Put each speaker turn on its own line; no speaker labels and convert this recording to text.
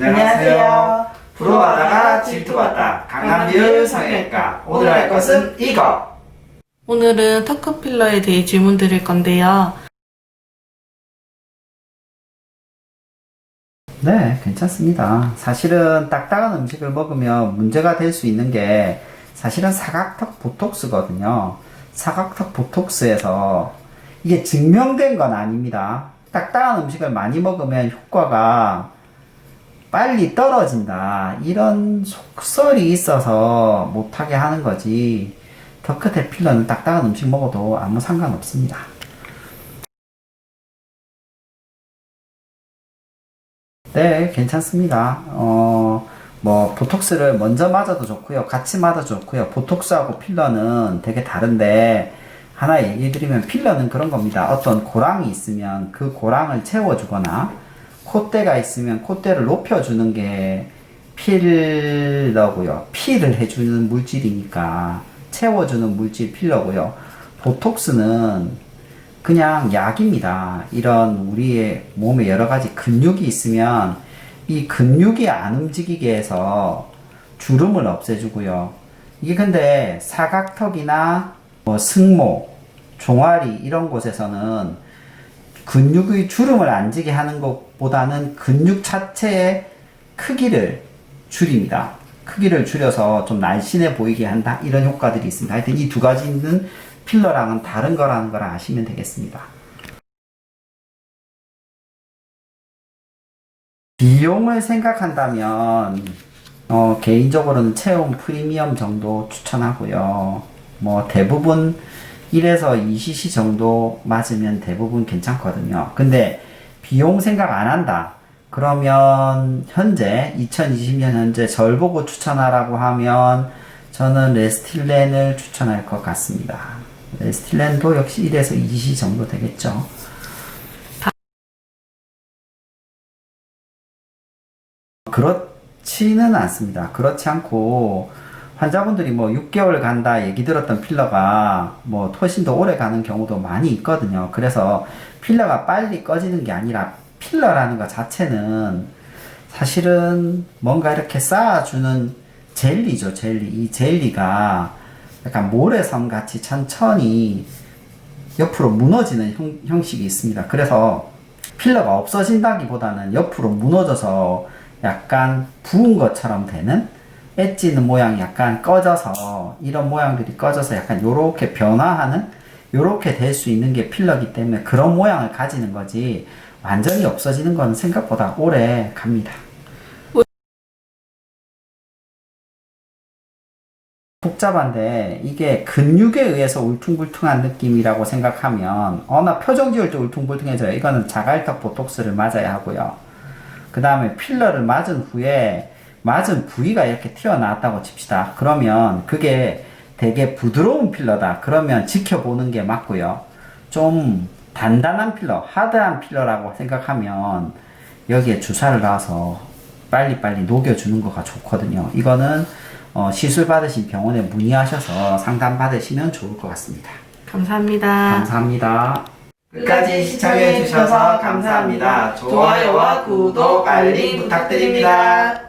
안녕하세요. 부러워하다가 질투받다 강남비율 성형외과 오늘 할 것은 이거.
오늘은 터크 필러에 대해 질문 드릴 건데요.
네 괜찮습니다. 사실은 딱딱한 음식을 먹으면 문제가 될 수 있는 게 사실은 사각턱 보톡스거든요. 사각턱 보톡스에서 이게 증명된 건 아닙니다. 딱딱한 음식을 많이 먹으면 효과가 빨리 떨어진다 이런 속설이 있어서 못하게 하는 거지 더크테 필러는 딱딱한 음식 먹어도 아무 상관없습니다 네, 괜찮습니다. 어, 뭐, 보톡스를 먼저 맞아도 좋고요. 같이 맞아도 좋고요. 보톡스하고 필러는 되게 다른데, 하나 얘기 드리면 필러는 그런 겁니다. 어떤 고랑이 있으면 그 고랑을 채워주거나, 콧대가 있으면 콧대를 높여주는 게 필러고요. 필을 해주는 물질이니까, 채워주는 물질 필러고요. 보톡스는 그냥 약입니다. 이런 우리의 몸에 여러 가지 근육이 있으면 이 근육이 안 움직이게 해서 주름을 없애주고요. 이게 근데 사각턱이나 뭐 승모, 종아리 이런 곳에서는 근육의 주름을 안 지게 하는 것보다는 근육 자체의 크기를 줄입니다. 크기를 줄여서 좀 날씬해 보이게 한다. 이런 효과들이 있습니다. 하여튼 이 두 가지는 필러랑은 다른 거라는 걸 아시면 되겠습니다. 비용을 생각한다면 어, 개인적으로는 체온 프리미엄 정도 추천하고요. 뭐 대부분 1에서 2cc 정도 맞으면 대부분 괜찮거든요. 근데 비용 생각 안 한다. 그러면 현재 2020년 현재 절 보고 추천하라고 하면 저는 레스틸렌을 추천할 것 같습니다. 레스틸렌도 역시 1에서 2cc 정도 되겠죠. 그렇지는 않습니다. 그렇지 않고 환자분들이 뭐 6개월 간다 얘기 들었던 필러가 뭐 훨씬 더 오래 가는 경우도 많이 있거든요. 그래서 필러가 빨리 꺼지는 게 아니라 필러라는 것 자체는 사실은 뭔가 이렇게 쌓아주는 젤리죠, 젤리. 이 젤리가 약간 모래성 같이 천천히 옆으로 무너지는 형, 형식이 있습니다. 그래서 필러가 없어진다기보다는 옆으로 무너져서 약간 부은 것처럼 되는 엣지는 모양이 약간 꺼져서 이런 모양들이 꺼져서 약간 요렇게 변화하는 요렇게 될 수 있는 게 필러기 때문에 그런 모양을 가지는 거지 완전히 없어지는 건 생각보다 오래 갑니다. 복잡한데 이게 근육에 의해서 울퉁불퉁한 느낌이라고 생각하면 어나 표정 지을 때 울퉁불퉁해져요. 이거는 자갈턱 보톡스를 맞아야 하고요. 그 다음에 필러를 맞은 후에 맞은 부위가 이렇게 튀어나왔다고 칩시다. 그러면 그게 되게 부드러운 필러다. 그러면 지켜보는 게 맞고요. 좀 단단한 필러, 하드한 필러라고 생각하면 여기에 주사를 놔서 빨리빨리 녹여주는 거가 좋거든요. 이거는 어, 시술 받으신 병원에 문의하셔서 상담 받으시면 좋을 것 같습니다.
감사합니다.
감사합니다. 끝까지 시청해주셔서 감사합니다. 좋아요와 구독, 알림 부탁드립니다.